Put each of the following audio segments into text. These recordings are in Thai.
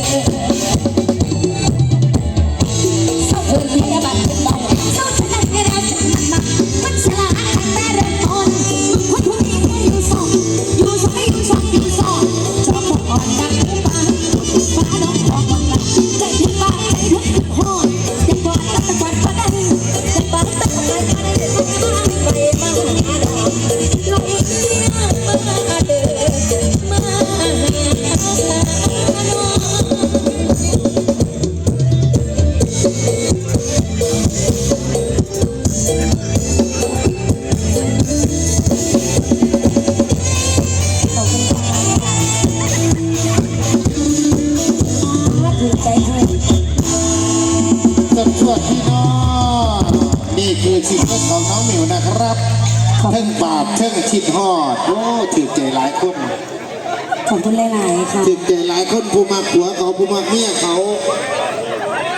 เน้องหมิวนะครับเท่งบาปเท่งชิดหอด โอ้ถือใจหลายคนขอบคุณหลายๆค่ะถือใจหลายคนผู้มาผัวเขาผู้มาเมียเขา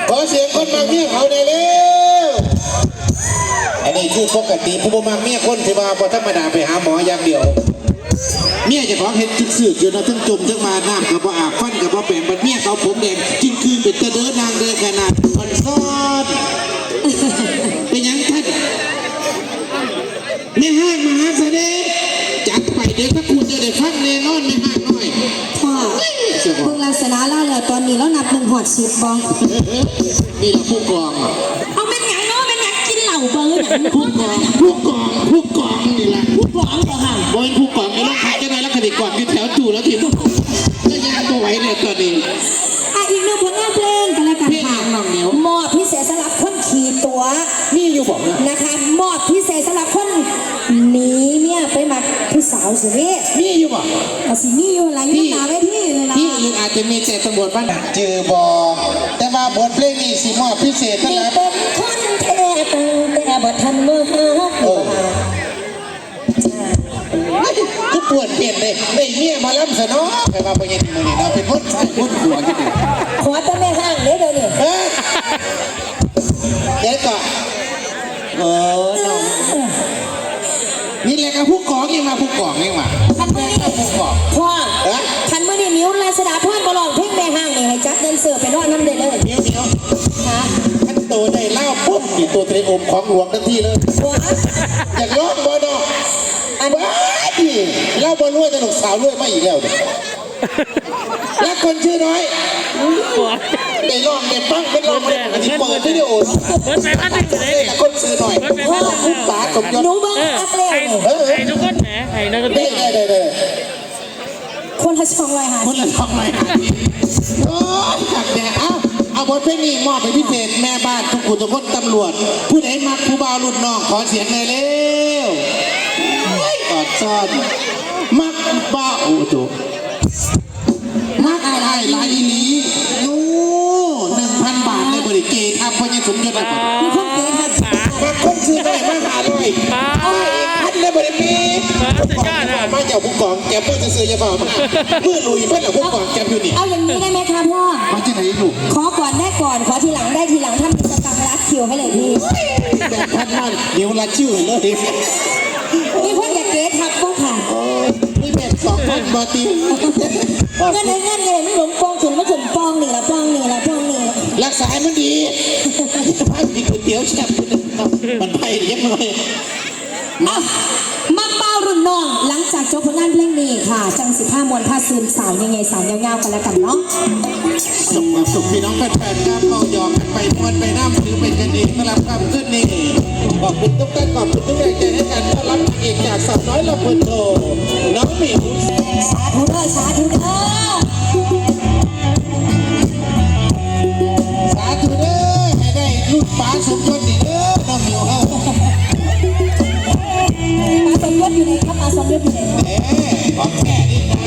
ขอเสียงคนมาเมียเขาได้เร็วอันนี้คือปกติผู้มาเมียคนที่มาพอธรรมดาไปหาหมออย่างเดียวเมียเจะของเห็ดจึกสืบอยู่นะทั้งจมทั้งมาน้ำกับบ่อาบฟันกับบ่แปลงบัดเมียเขาผมแดงจึงคืนเป็นตะเดินนางเดินขนาดอ่อนซ่อน อดสิบบ้องนี่เราผู้กองเอาเป็นหยังเนาะเป็นหยังกินเหล่าเบอร์หยังผู้กองผู้กองผู้กองนี่แหละผู้กองเหรอค่ะบอยผู้กองไอ้ลูกค้าจะได้แล้วคดีก่อนอยู่แถวจู่แล้วทีก็ยังตัวไหวเนี่ยตอนนี้อะอีกหนึ่งผลงานเพลงกันแล้วกันเพลงค่ะน้องเหนียวมอบพิเศษสำหรับคนขี่ตัว นี่อยู่บอกนะนะคะมอบพิเศษสำหรับคนหนีเนี่ยไปมาผู้สาวสิเรีนี่อยู่บอกก็สิมีอยู่หลายยี่หนาไว้ที่เลยนะที่อื่นอา จะมีแต่ตำรวจบ้านจือบอแต่ว่าบทเพลงนี้สีมอบพิเศษนี่สำหรับเป็นคนแท้ตั้งแต่บททันเมื่อหาเออผู้ปวดเปลี่ยนเลยได้เมียมาล้ำสนอไปมาไปยังมือนี่เราเป็นคนใช้คนหัวกันขอแต่แม่ คันมือนี่ผู้กองพ่อเอ๊ะคันมือนี่มิวลาสดาพรบอลองเพลงแม่ห้างนี่ให้จัดเงินเสือไปนอนน้ำเด้อเลยเดี๋ยวเดี๋ยวค่ะตัวได้เล่าปุ๊บนี่ตัวเตรียมของหลวงทันทีเลยว้าอยากร้องบ่เนาะอันว้าดิเล่าบ่รวยแต่ลูกสาวรวยมาอีกแล้วเนี่ยและคนชื่อน้อย หัวได้ร้องได้ฟังเป็นร้องเป็นอันนี้เปิดวิดีโอเบิร์ดไปพันหนึ่งเลยแต่คนชื่อน้อยเบิร์ดไปพันหนึ่งคุณป๋าสมยศหนูเบิ้งเอออักเล่ไอ้เนี่ยเออไอ้ทุกคนแหมไอ้นักดนตได้รีได้ได้ได้คนละช่องเลยค่ะคนละช่องเลยค่ะโอ้ยจักแดดเอ้าเอาบทเพลงนี้มอบไปพิเศษแม่บ้านทุกคนทุกคนตำรวจ ผู้ใดมักผู้บ่าวรุ่นน้องขอเสียงเลยเร็วเฮ้ยกอดซ่อนมักบ้าวโอ้โหมักอะไรหลายอี บาทในบริเกตครับพ่อยังสมยศเลยมีคนเกณฑ์ค่ะมาคนซื้อได้มาหาเลยป้าพันในบริเกตป้าสุดยอดอะมาเจ้าผู้กองแกมือจะซื้อยาเบามามือลุยเพื่อนเหรอผู้กองแกอยู่นี่เอาอย่างนี้ได้ไหมคะพ่อมาที่ไหนลูกขอก่อนได้ก่อนขอทีหลังได้ทีหลังถ้ามีสตังค์รัดคิวให้เลยพี่แบบพันมากเดี๋ยวละชื่อเลยมีคนอยากเกณฑ์ทักก็ค่ะนี่แบบสองพันบาทีเงินเลยเงินเลยไม่หลงปองถึงไม่ถึงปองนี่ละปองนี่ละปองนี่ รักษาให้มันดีพากินก๋วยเตี๋ยวแซ่บมันไปเลี้ยงหน่อยอะมาเป้ารุ่นน้อง หลังจากจบผลงานเพลงนี้ค่ะ จังสิบห้ามวลผ้าซึมสาวยังไงสาวยาวๆกันแล้วกันเนาะสุขความสุขพี่น้องแฟนๆครับเมายอมกันไปมวนไปน้ำถือเป็นกันเองสำหรับคำขึ้นนี่ขอบคุณทุกท่านขอบคุณทุกแรงใจให้การต้อนรับเอกจากสาวน้อยลำพูนโตน้องหมิวสาธุเด้อสาธุเด้อ มยศอยู่ไหนครับปลาสมยศอยู่ไหนเอ๊ของแค่นี้นะ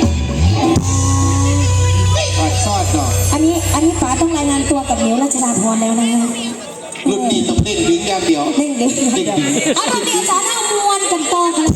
ไม่อดซอดหรอกอันนี้อันนี้ป๋าต้องรายงานตัวกับมิวรัชดาพรแล้วนะคะรุ่นนี้ต้องเล่นดึงอย่างเดียวเด้งเด้งเอาทำดีอาจารย์นะ